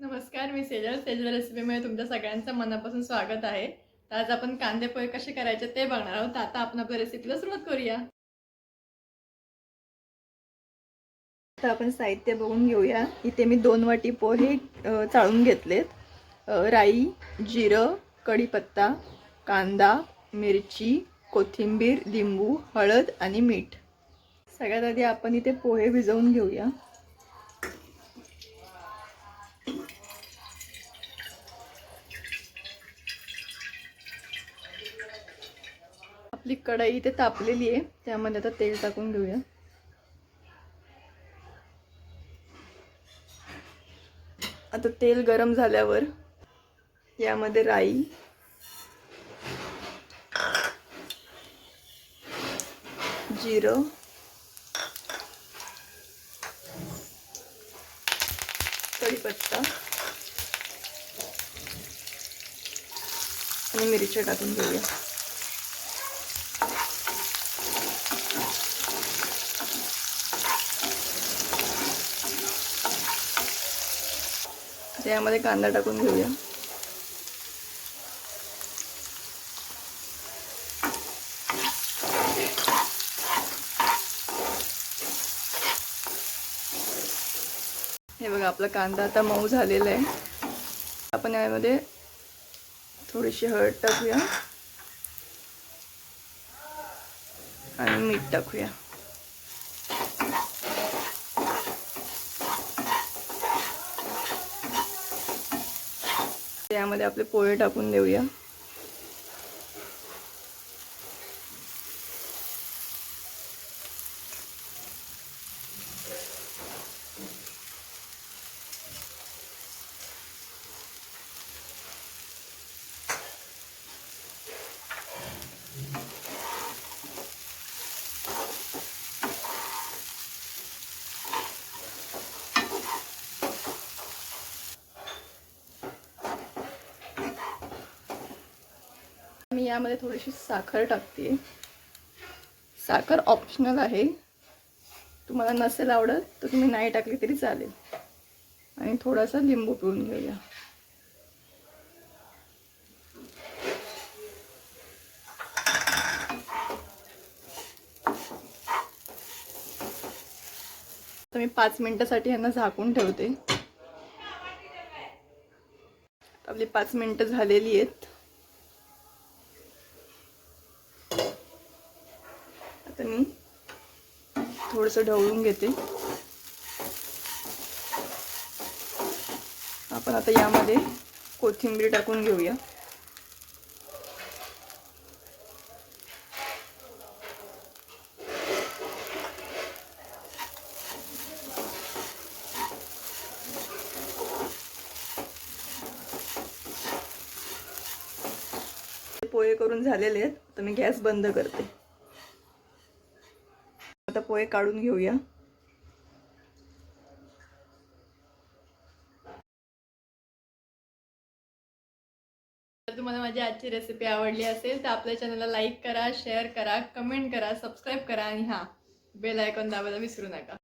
नमस्कार मी सेजल. सेजल रेसिपीमध्ये तुमच्या सगळ्यांचं मनापासून स्वागत आहे. तर आज आपण कांदे पोहे कसे करायचे ते बघणार आहोत. आता आपण आपल्या रेसिपीला सुरुवात करूया. तर आपण साहित्य बघून घेऊया. इथे मी दोन वाटी पोहे चाळून घेतलेत. राई जिरं कढीपत्ता कांदा मिरची कोथिंबीर लिंबू हळद आणि मीठ. सगळ्यात आधी आपण इथे पोहे भिजवून घेऊया. आपली कढई इथे तापलेली आहे. त्यामध्ये आता तेल टाकून घेऊया. आता तेल गरम झाल्यावर यामध्ये राई. जिरं. कढीपत्ता. आणि मिरच्या टाकून घेऊया. त्यामध्ये कांदा टाकून घेऊया. हे बघा आपला कांदा आता मऊ झालेला आहे. आपण यामध्ये थोडीशी हळद टाकूया. आणि मीठ टाकूया. त्यामध्ये आपले पोहे टाकून देऊया. मी यामध्ये थोडीशी साखर टाकते. साखर ऑप्शनल आहे. तुम्हाला नसेल आवडत तर तुम्ही नाही टाकली तरी चालेल. आणि थोडासा लिंबू पिळून घेऊया. तर मी पाच मिनिटासाठी यांना झाकून ठेवते. आपली पाच मिनिटं झालेली आहेत. तर मी थोडंसं ढवळून घेते. आपण आता यामध्ये कोथिंबीर टाकून घेऊया. पोहे करून झालेले आहेत तर मी गॅस बंद करते. आता पोहे काढून घेऊया. जर तुम्हाला माझी आजची रेसिपी आवडली असेल तर आपल्या चॅनलला लाईक करा शेअर करा कमेंट करा सबस्क्राईब करा आणि हां बेल आयकॉन दाबायला विसरू नका.